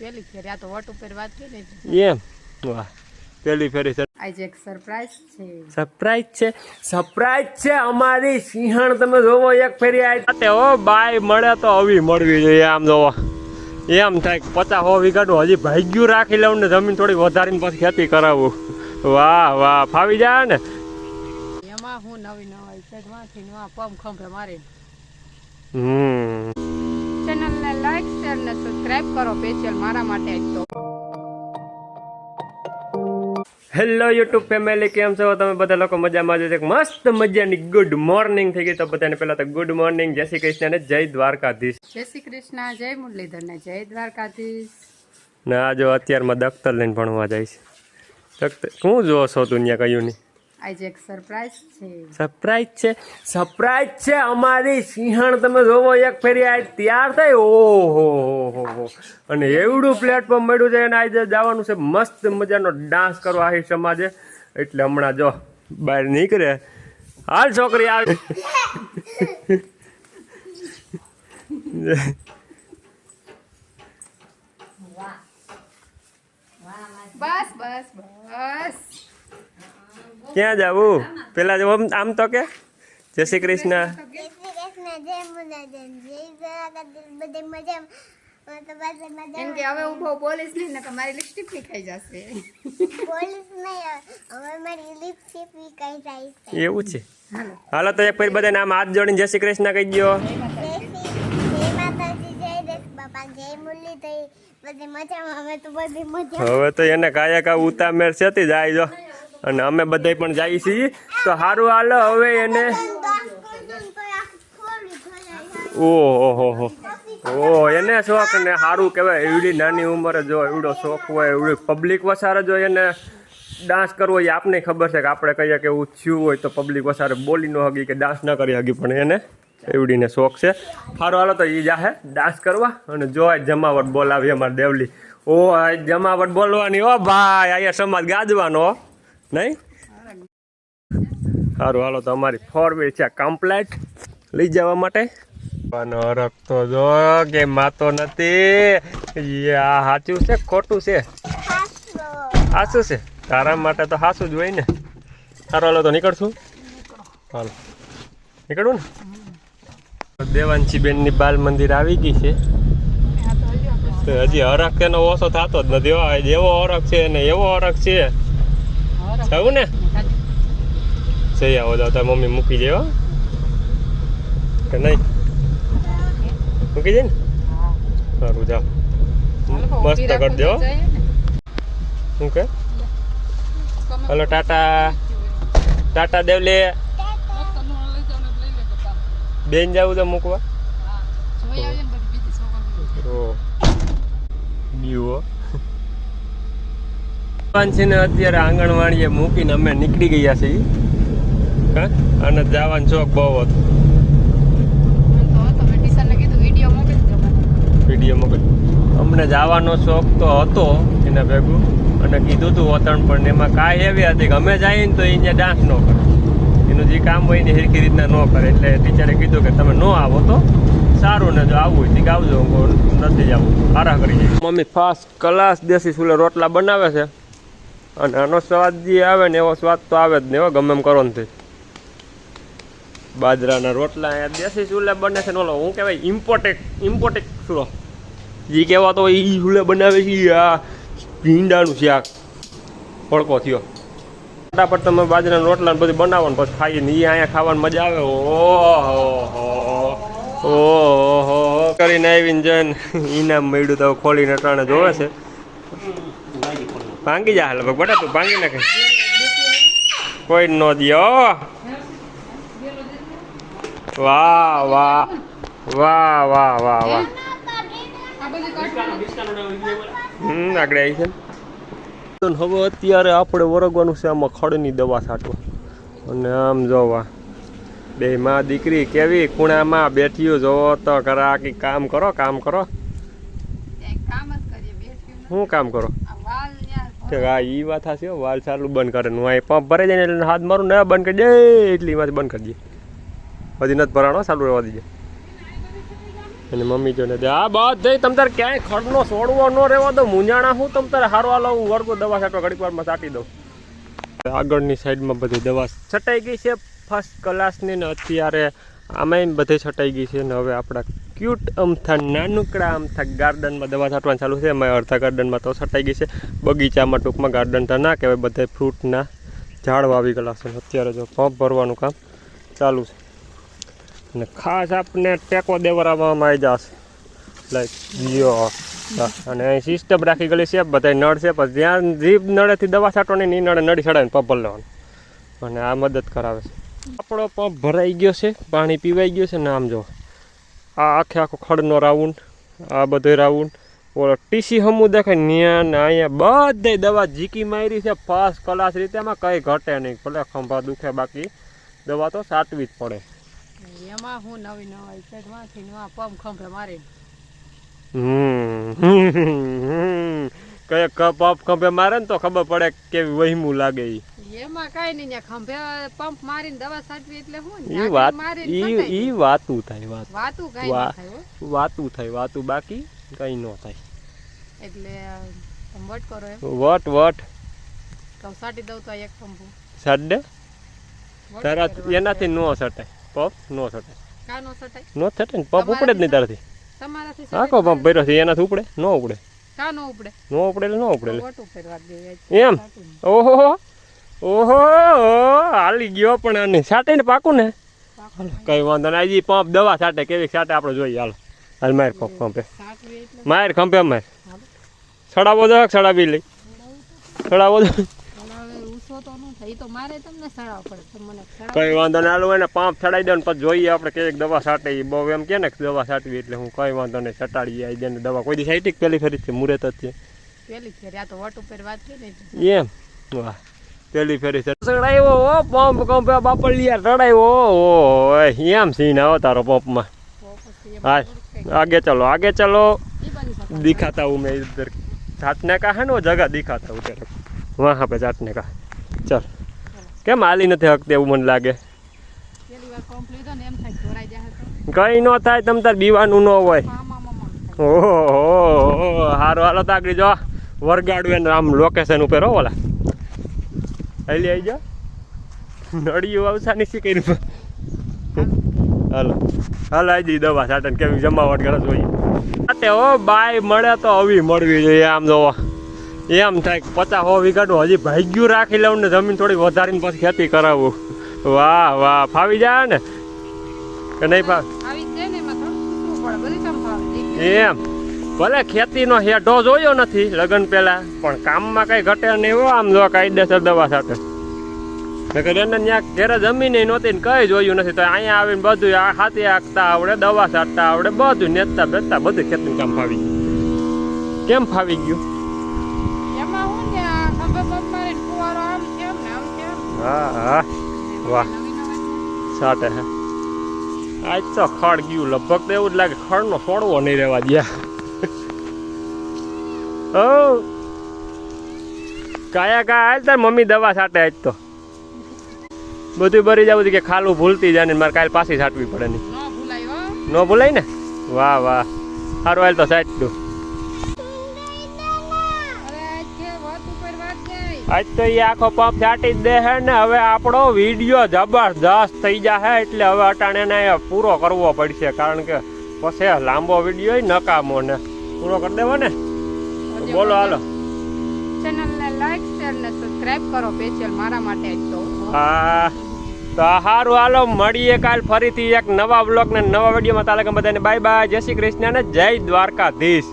પેલી ફેરી આ તો વટ ઉપર વાત કરી ને એમ? વાહ. પેલી ફેરી આજે એક સરપ્રાઈઝ છે. સરપ્રાઈઝ છે? સરપ્રાઈઝ છે અમારી સિંહણ તમે જોવો એક ફેરી આવી ઓ બાય મળે તો આવી મળવી જોઈએ આમ જોવો. એમ થાય કે પચાસ હો વીઘાનું હજી ભાગ્યું રાખી લઉં ને જમીન થોડી વધારીને પછી ખેતી કરાવું. વાહ વાહ. ફાવી જાય ને? એમાં હું નવી નવાઈ છે પમ ખંભે મારી હમ. લાઈક શેર ને સબસ્ક્રાઇબ કરો સ્પેશિયલ મારા માટે જ તો. હેલો યુટ્યુબ ફેમિલી કેમ છો? તમે બધા લોકો મજામાં છો એક મસ્ત મજાની ગુડ મોર્નિંગ થઈ ગઈ તો બધાને પહેલા તો ગુડ મોર્નિંગ જય શ્રી કૃષ્ણ અને જય દ્વારકાધીશ. જય શ્રી કૃષ્ણ જય મુરલીધર ને જય દ્વારકાધીશ. ના જો અત્યારમાં દખ્તર લઈને ભણવા જાય છે. શું જો છો દુનિયા કયું નહીં આજે એક સરપ્રાઈઝ છે. સરપ્રાઈઝ છે? સરપ્રાઈઝ છે અમારી સિંહણ તમે જોવો એક ફેરી આ તૈયાર થઈ. ઓહો હો હો અને એવડું પ્લેટફોર્મ મળ્યું છે અને આજે જવાનું છે મસ્ત મજાનો ડાન્સ કરવા આહી સમાજે. એટલે હમણાં જો બહાર નીકળે. હાલ છોકરી આવે. બસ બસ બસ. ક્યાં જવું? પેલા આમ- આમ તો કે. જય શ્રી કૃષ્ણ. જય શ્રી કૃષ્ણ જય મુલાજન જય દ્વારકાધીશ બધે મજા તો બધે એમ કે હવે હું બહુ બોલીશ નહીં ને તમારી લિપસ્ટિક ખાઈ જશે. પોલીસ નહીં હવે મારી લિપસ્ટિક વિકાઈ જાય એવું છે. હાલો હાલો તો એક ફેર બધા નામ હાથ જોડીને જય શ્રી કૃષ્ણ કહી દો જય શ્રી જય માતાજી જય દેશ બાપા જય મુરલી થઈ બધી મજામાં હવે તો બધી મજા તો એને કાયા કા ઉતામેર છે જાય જો અને અમે બધા પણ જઈએ છીએ. તો સારું હાલો, હવે એને ઓહો, હો હો. ઓ એને શોખ ને સારું કહેવાય. એવડી નાની ઉંમરે જો એવડો શોખ હોય, એવડી પબ્લિક વસારે જો એને ડાન્સ કરવો એ આપને ખબર છે કે આપણે કહીએ કે એવું થયું હોય તો પબ્લિક વસારે બોલી ન હગી કે ડાન્સ ન કરી હગી, પણ એને એવડીને શોખ છે. સારું હાલો, તો એ જાહે ડાન્સ કરવા અને જો જમાવટ બોલાવી અમારે દેવલી. ઓ જમાવટ બોલવાની, ઓ ભાઈ, અહીંયા સમાજ ગાજવાનો. હો. નહીં? સારું હાલો તો અમારી ફોર વ્હીલ છે કમ્પ્લેટ લઈ જવા માટે. રખતો જો કે માતો નથી. આ સાચું છે ખોટું છે? સાચું છે. તારા માટે તો સાચું જ હોય ને. સારું હાલો તો નીકળશું. હાલો. નીકળવું ને? દેવાંશી બેનની બાલ મંદિર આવી ગઈ છે. તો હજી હરખ તેનો ઓછો થતો જ નથી. જેવો હરખ છે ને એવો હરખ છે. જવું ને? જઈ આવો તો તાર મમ્મી મૂકી દે હો. કે નહીં? મૂકી દે ને? સારું જાઓ. મસ્ત કરી દેવો શું કે? હલો ટાટા. ટાટા દેવલે બેન જવું તો મૂકવા. ઓ બીવો છે અત્યારે આંગણવાડીએ મૂકીને અમે નીકળી ગયા છીએ. અને જવાનો શોખ બહુ હતો. અમને જવાનો શોખ તો હતો એના ભેગું. અને કીધું તું વતણ પણ એમાં કાંઈ એવી હતી કે અમે જઈએ ને તો એ અહીંયા ડાન્સ ન કરે. એનું જે કામ હોય ને સરખી રીતના ન કરે. એટલે ટીચરે કીધું કે તમે ન આવો તો સારું, ને જો આવવું હોય આવજો નથી જવું સારા કરી જાય મમ્મી ફાસ્ટ ક્લાસ દેશી સુલે રોટલા બનાવે છે. અને આનો સ્વાદ જે આવે ને એવો સ્વાદ તો આવે જ ને હો, ગમે એમ કરો ને બાજરાના રોટલા અહીંયા દેશી ચૂલે બને છે ને ઓલો, હું કહેવાય ઇમ્પોર્ટેક ઇમ્પોર્ટેક ચૂલો. જે કહેવાતો એ ચૂલે બનાવે છે આ ભીંડાનું શાક. ફળકો થયો. ફટાફટ તમે બાજરાના રોટલા બધું બનાવો ને પછી ખાઈએ ને એ અહીંયા ખાવાની મજા આવે. ઓહો ઓહો કરીને આવીને જઈને ઈનામ મળ્યું તો ખોલીને અટાણે જોવે છે. ભાંગી જા લગભગ બટા તું ભાંગી નાખે. કોઈ ન દિયો. વાહ વાહ વાહ વાહ વાહ વાહ. હમ આગળ આવી છે. ને હવે અત્યારે આપણે વરગવાનું છે આમાં ખડની દવા છાંટવા. અને આમ જોવા. બે માં દીકરી કેવી? ખૂણામાં બેઠ્યું જોવો તો કરા કામ કરો કામ કરો. શું કામ કરો? કે આ ઈ વાત હશે વાલ સારું બંધ કરે હું અહીં પંપ ભરાઈ જાય એટલે હાથ મારું ને બંધ કરી દે, એટલી માંથી બંધ કરી દે. હજી નથી ભરાણો ચાલુ રહેવા દીજે. અને મમ્મી જોને દે, આ બધે તમ તારે ક્યાંય ખડનો છોડવો ન રહેવા દો, મૂંઝાણા હું તમ તારે હારવા હું વર્ગો દવા છાંટવા ઘડીક વારમાં છાંટી દઉં. આગળની સાઈડમાં બધી દવા છટાઈ ગઈ છે ફર્સ્ટ ક્લાસની ને અત્યારે આમાંય બધે છટાઈ ગઈ છે ને હવે આપણા ક્યુટ અમથા નાનકડા અમથા ગાર્ડનમાં દવા છાંટવાનું ચાલુ છે. એમાં અડધા ગાર્ડનમાં તો છટાઈ ગઈ છે. બગીચામાં ટૂંકમાં ગાર્ડન તો ના કહેવાય, બધા ફ્રૂટના ઝાડ વાવી ગયેલા છે. અત્યારે જો પંપ ભરવાનું કામ ચાલુ છે. અને ખાસ આપને ટેકો દેવરાવવામાં આવી જશે. લાઈક જીઓ અને અહીં સિસ્ટમ રાખી ગયેલી છે. બધા નળ છે, પણ જ્યાં જીભ નળેથી દવા છાંટવાની ની નળે નળી છડાવીને પંપ લેવાનું. અને આ મદદ કરાવે છે. આપણો પંપ ભરાઈ ગયો છે, પાણી પીવાઈ ગયું છે ને આમ જો. આ આખે આખો ખડનો રાઉન્ડ આ બધો રાઉન્ડ. ઓલો ટીસી હમુ દેખાય ન્યા ને અહીંયા બધે દવા જીકી મારી છે ફર્સ્ટ ક્લાસ રીતે એમાં કંઈ ઘટે નહીં. ભલે ખંભા દુખે બાકી દવા તો સાટવી જ પડે. એમાં હું નવી નવાઈ છે નવા પંપ ખંભે મારી હમ કઈ ખંભે મારે ને તો ખબર પડે કેવી વહીમું લાગે ઈ. એમાં કઈ નહીં ને ખંભે પંપ મારીને દવા છાંટવી એટલે હું ઈ વાત ઈ ઈ વાતું થાય વાત. વાતું કઈ ના થાય વાતું થાય વાતું બાકી કઈ ન થાય. એટલે વટ કરો એમ. વટ વટ. તો છાંટી દઉં તો એક પંપ સડે વટ તારા એનાથી નો સટાય. પપ નો સટાય. કા નો છટાય ન પપ ઉપડે જ નહીં તારથી. તમારાથી આખો પંપ ભર્યો છે એનાથી ઉપડે? ન ઉપડે. કા નો ઉપડે? નો ઉપડે એટલે ન ઉપડે એમ? ઓહો ઓહો હાલી ગયો પણ અને સાટે ને પાકું ને? કઈ વાંધો નહીં. હજી પંપ દવા સાટે કેવી સાટે આપણે જોઈએ. હાલો. હાલ માર પંપ માર ખંપે માર. સડાવો દો છડાવી લઈ. છડાવો દો ન સડાવ. કઈ વાંધો નહીં. હાલો એને પાંપ છડાઈ દો ને પછી જોઈએ આપણે કેવી દવા છાટે. બહુ એમ કે ને દવા છાટવી એટલે હું કઈ વાંધો નહીં. છટાડીએ આવી જાય ને દવા. કોઈ દિવસ છાટી પેલી ફરી. છે મુરત જ છે ને એમ. વાહ. પેલી ફેરી ચડાવ્યો હો પંપ કંપ બાપલિયા ચડાવ્યો ઓ એમ સીન આવો તારો પંપમાં. હા આગે ચલો આગે ચલો. દેખાતા હું મેં ઇધર જાતને કા હે ને જગા દેખાતા હું તેરે વાહ પે જાતને કા. ચલ. કેમ હાલી નથી હકતે એવું મને લાગે? કઈ ન થાય, તમ તાર બીવાનું ન હોય. ઓહો હારો, હાલો તાકડી જો. વરગાડું એને આમ લોકેશન ઉપર હો, ઓલા. હાલી આવી જા. નળિયું અવસાની શી કરી હાલો. હાલો આવી જઈ દવા સાટન કેવી જમાવટ કરે જોઈએ સાથે હો બાય મળે તો આવી મળવી જોઈએ આમ જોવા. એમ થાય પચાસ હો વીઘાનું હજી ભાગ્યું રાખી લઉં ને જમીન થોડી વધારીને પછી ખેતી કરાવવું વાહ વાહ ફાવી જાય ને? કે નહીં ફાવ. એમાં. ભલે ખેતીનો હેઠો જોયો નથી લગ્ન પહેલા પણ કામમાં કઈ ઘટે નહીં હો આમ જો કાયદેસર દવા સાથે. નકર એને ત્યાં ઘેરે જમીન નહોતી ને કઈ જોયું નથી તો અહીંયા આવીને બધું આ હાથી આંકતા આવડે દવા છાંટતા આવડે બધું નેતા બેતા બધું ખેતીનું કામ ફાવી ગયું. કેમ ફાવી ગયું? હું હા વાહ. હે. આજ તો ખડ ગયું લગભગ તો એવું જ લાગે ખડનો છોડવો નહીં રહેવા દ્યા ઓ. કાયા કા હાલ તાર મમ્મી દવા છાટે આજ તો. બધું ભરી જાવ કે ખાલું ભૂલતી જાય ને મારે કાલ પાછી છાંટવી પડે નહીં ન ભૂલાય હો. ન વાહ વાહ. સારું હાલ તો છાંટ દઉં. આજ તો એ આખો પંપ છાટી જ દે હે ને. હવે આપણો વીડિયો જબરદસ્ત થઈ જાય એટલે હવે અટાણે ને પૂરો કરવો પડશે. કારણ કે પછી લાંબો વીડિયો નકામો ને. પૂરો કરી દેવો ને? બોલો હાલો. ચેનલને લાઈક શેર ને સબસ્ક્રાઇબ કરો સ્પેશિયલ મારા માટે જ તો. હા. તો સારું હાલો મળીએ કાલ ફરીથી એક નવા બ્લોગ ને નવા વિડીયોમાં તાલે બધાને બાય બાય જય શ્રી કૃષ્ણ ને જય દ્વારકાધીશ.